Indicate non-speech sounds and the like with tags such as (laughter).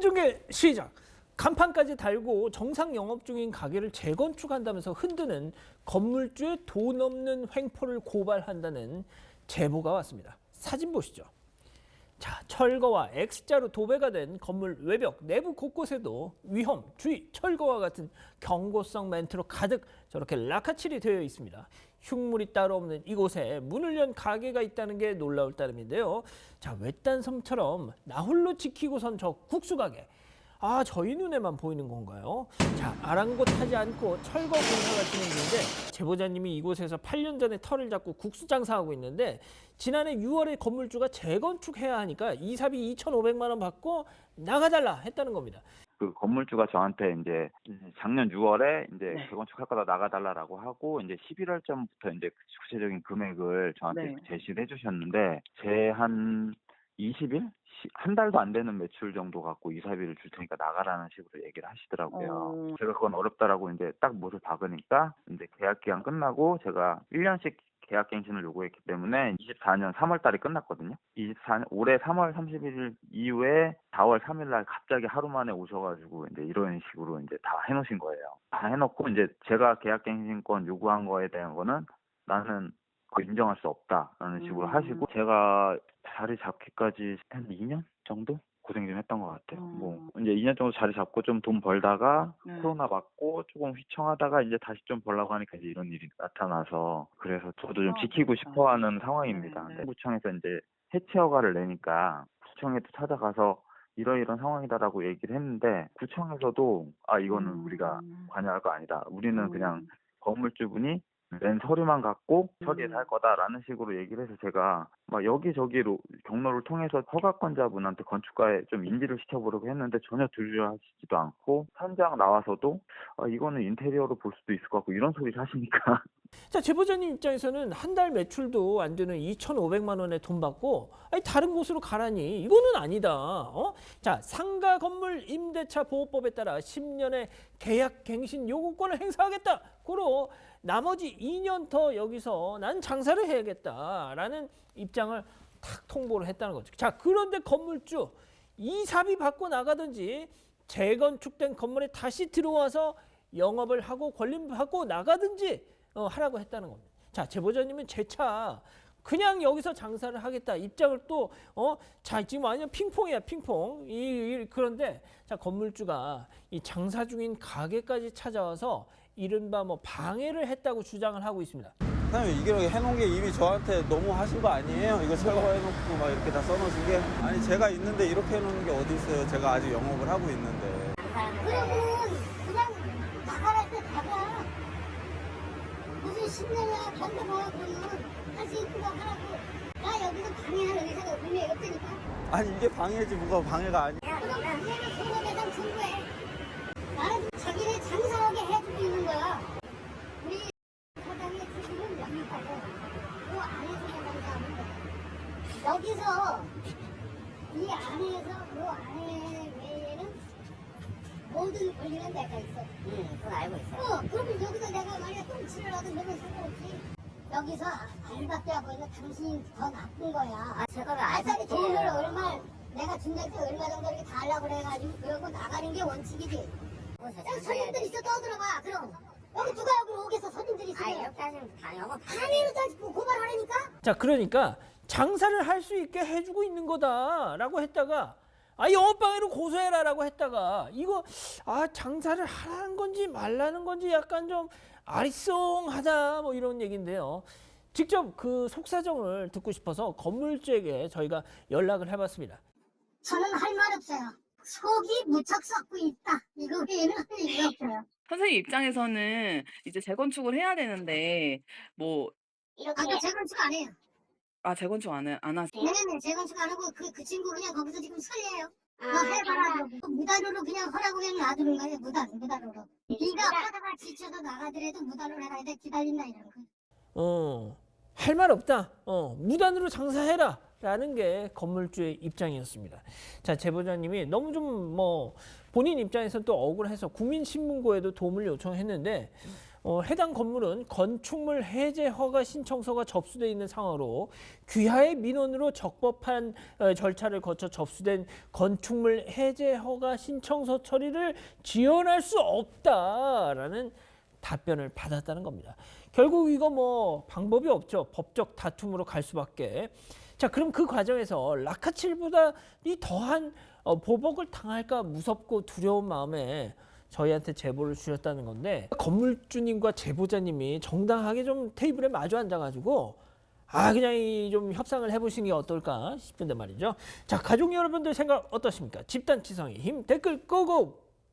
공인중개 시작. 간판까지 달고 정상 영업 중인 가게를 재건축한다면서 흔드는 건물주의 돈 없는 횡포를 고발한다는 제보가 왔습니다. 사진 보시죠. 자, 철거와 X자로 도배가 된 건물 외벽 내부 곳곳에도 위험, 주의, 철거와 같은 경고성 멘트로 가득 저렇게 라카칠이 되어 있습니다. 흉물이 따로 없는 이곳에 문을 연 가게가 있다는 게 놀라울 따름인데요. 자, 외딴 섬처럼 나홀로 지키고선 저 국수 가게. 아, 저희 눈에만 보이는 건가요? 자, 아랑곳하지 않고 철거 공사가 진행 중인데 제보자님이 이곳에서 8년 전에 털을 잡고 국수 장사하고 있는데 지난해 6월에 건물주가 재건축해야 하니까 이사비 2,500만 원 받고 나가달라 했다는 겁니다. 그 건물주가 저한테 이제 작년 6월에 이제 네. 재건축할 거다 나가달라라고 하고 이제 11월쯤부터 이제 구체적인 금액을 저한테 네. 제시를 해주셨는데 제 한 20일 한 달도 안 되는 매출 정도 갖고 이사비를 줄 테니까 나가라는 식으로 얘기를 하시더라고요. 어. 제가 그건 어렵다라고 이제 딱 못을 박으니까 이제 계약 기간 끝나고 제가 1년씩 계약 갱신을 요구했기 때문에 24년 3월 달이 끝났거든요. 24년 올해 3월 31일 이후에 4월 3일 날 갑자기 하루 만에 오셔가지고 이제 이런 식으로 이제 다 해놓으신 거예요. 다 해놓고 이제 제가 계약 갱신권 요구한 거에 대한 거는 나는 인정할 수 없다라는 식으로 음. 하시고 제가 자리 잡기까지 한 2년 정도 고생 좀 했던 것 같아요. 음. 뭐 이제 2년 정도 자리 잡고 좀 돈 벌다가 네. 코로나 맞고 조금 휘청하다가 이제 다시 좀 벌라고 하니까 이제 이런 일이 나타나서 그래서 저도 좀 아, 지키고 그렇다. 싶어하는 상황입니다. 네, 네. 구청에서 이제 해체 허가를 내니까 구청에도 찾아가서 이러이런 상황이다라고 얘기를 했는데 구청에서도 아 이거는 음. 우리가 관여할 거 아니다. 우리는 음. 그냥 건물주분이 낸 서류만 갖고 처리해서 음. 할 거다라는 식으로 얘기를 해서 제가 막 여기저기로 경로를 통해서 허가권자분한테 건축가에 좀 인지를 시켜보려고 했는데 전혀 들려하시지도 않고 현장 나와서도 아, 이거는 인테리어로 볼 수도 있을 것 같고 이런 소리를 하시니까 자, 제보자님 입장에서는 한 달 매출도 안 되는 2,500만 원에 돈 받고 아니 다른 곳으로 가라니 이거는 아니다. 어? 자, 상가 건물 임대차 보호법에 따라 10년의 계약 갱신 요구권을 행사하겠다. 고로 나머지 2년 더 여기서 난 장사를 해야겠다라는 입장을 탁 통보를 했다는 거죠. 자, 그런데 건물주 이사비 받고 나가든지 재건축된 건물에 다시 들어와서 영업을 하고 권리 받고 나가든지 어, 하라고 했다는 겁니다. 자, 제보자님은 재차 그냥 여기서 장사를 하겠다 입장을 또 어, 자 지금 완전 핑퐁이야 핑퐁. 이, 이 그런데 자 건물주가 이 장사 중인 가게까지 찾아와서 이른바 뭐 방해를 했다고 주장을 하고 있습니다. 사장님 이게 해놓은 게 이미 저한테 너무 하신 거 아니에요? 이거 철거해놓고 막 이렇게 다 써놓으신 게 아니 제가 있는데 이렇게 해놓는 게 어디 있어요? 제가 아직 영업을 하고 있는데 그러면 무슨 10년이야 견뎌봐 그러면 할수 있는 거 하라고. 나 여기서 방해하는 의사가 분명히 없다니까. 아니 이게 방해지 뭐가 방해가 아니 그럼 방해는 손해배상 청구해. 나는 자기네 장사하게 해주고 있는 거야. 우리 사장의 주식은 여기까지. 그 안에서 장사하는 거야. 여기서 이 안에서 그 안에 모든 권리는 내가 있어. 응, 그건 알고 있어. 어, 그러면 여기서 내가 만약 똥치를 하든 그러면 상관없지. 여기서 알바때 하고 있는 당신이 더 나쁜 거야. 아, 제가 왜 알짜리 돈을 얼마, 내가 준다때 얼마 정도 이렇게 다 하려고 그래가지고 그러고 나가는 게 원칙이지. 여기 손님들 있어 떠들어봐, 그럼. 여기 누가 여기 오겠어, 손님들 아, 있으면. 이렇게 하시면 다 영업 방해로 따지고 고발하라니까? 자, 그러니까 장사를 할 수 있게 해주고 있는 거다라고 했다가 아 영업방해로 고소해라라고 했다가 이거 아 장사를 하라는 건지 말라는 건지 약간 좀 아리송하다 뭐 이런 얘기인데요. 직접 그 속사정을 듣고 싶어서 건물주에게 저희가 연락을 해봤습니다. 저는 할 말 없어요. 속이 무척 썩고 있다. 이거 외에는 할 얘기 (laughs) 없어요. 선생님 입장에서는 이제 재건축을 해야 되는데 뭐 이렇게 아까 재건축 안 해요. 아 재건축 안, 해- 안 하세요? 네네네 재건축 안 하고 그, 그 친구 그냥 거기서 지금. 너 아, 해봐라. 무단으로 그냥 하라고 그냥 놔두는 거예요. 무단, 무단으로. 네가 하다가 지쳐서 나가더라도 무단으로 해라. 이제 기다린다 이런 거. 어, 할 말 없다. 어, 무단으로 장사해라. 라는 게 건물주의 입장이었습니다. 자, 제보자님이 너무 좀 뭐 본인 입장에서 또 억울해서 국민신문고에도 도움을 요청했는데 어, 해당 건물은 건축물 해제 허가 신청서가 접수돼 있는 상황으로 귀하의 민원으로 적법한 어, 절차를 거쳐 접수된 건축물 해제 허가 신청서 처리를 지연할 수 없다라는 답변을 받았다는 겁니다. 결국 이거 뭐 방법이 없죠. 법적 다툼으로 갈 수밖에. 자, 그럼 그 과정에서 라카칠보다 이 더한 어, 보복을 당할까 무섭고 두려운 마음에 저희한테 제보를 주셨다는 건데 건물주님과 제보자님이 정당하게 좀 테이블에 마주 앉아가지고 아 그냥 이 좀 협상을 해보시는 게 어떨까 싶은데 말이죠. 자 가족 여러분들 생각 어떠십니까? 집단 지성의 힘 댓글 고고